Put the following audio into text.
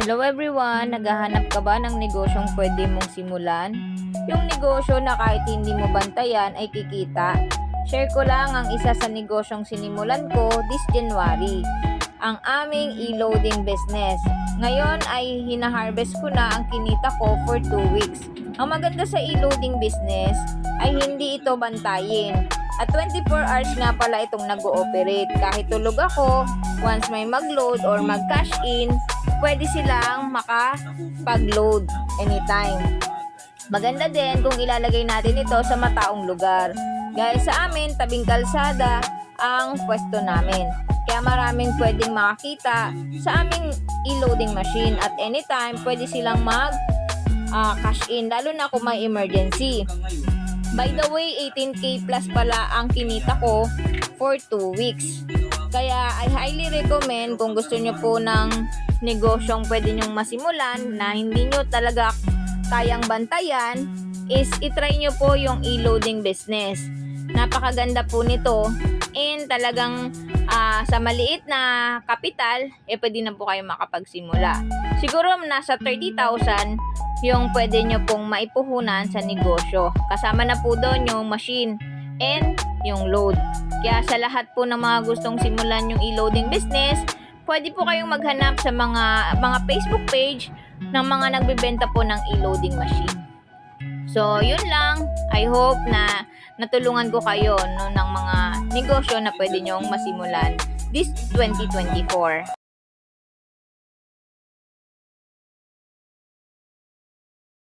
Hello everyone! Naghahanap ka ba ng negosyong pwede mong simulan? Yung negosyo na kahit hindi mo bantayan ay kikita. Share ko lang ang isa sa negosyong sinimulan ko this January. Ang aming e-loading business. Ngayon ay hinaharvest ko na ang kinita ko for 2 weeks. Ang maganda sa e-loading business ay hindi ito bantayin. At 24 hours nga pala itong nag-ooperate. Kahit tulog ako, once may mag-load or mag-cash in, pwede silang makapag-load anytime. Maganda din kung ilalagay natin ito sa mataong lugar. Gaya sa amin, tabing kalsada ang pwesto namin. Kaya maraming pwedeng makakita sa aming e-loading machine at anytime pwede silang mag ah, cash in lalo na kung may emergency. By the way, 18k plus pala ang kinita ko for 2 weeks. Kaya I highly recommend kung gusto nyo po ng negosyong pwede nyong masimulan na hindi nyo talaga kayang bantayan is itry nyo po yung e-loading business. Napakaganda po nito and talagang ah, sa maliit na kapital, eh pwede na po kayo makapagsimula. Siguro nasa 30,000 yung pwede nyo pong maipuhunan sa negosyo. Kasama na po doon yung machine and yung load. Kaya sa lahat po ng mga gustong simulan yung e-loading business, pwede po kayong maghanap sa mga mga Facebook page ng mga nagbebenta po ng e-loading machine. So, yun lang. I hope na natulungan ko kayo no, ng mga negosyo na pwede nyong masimulan this 2024.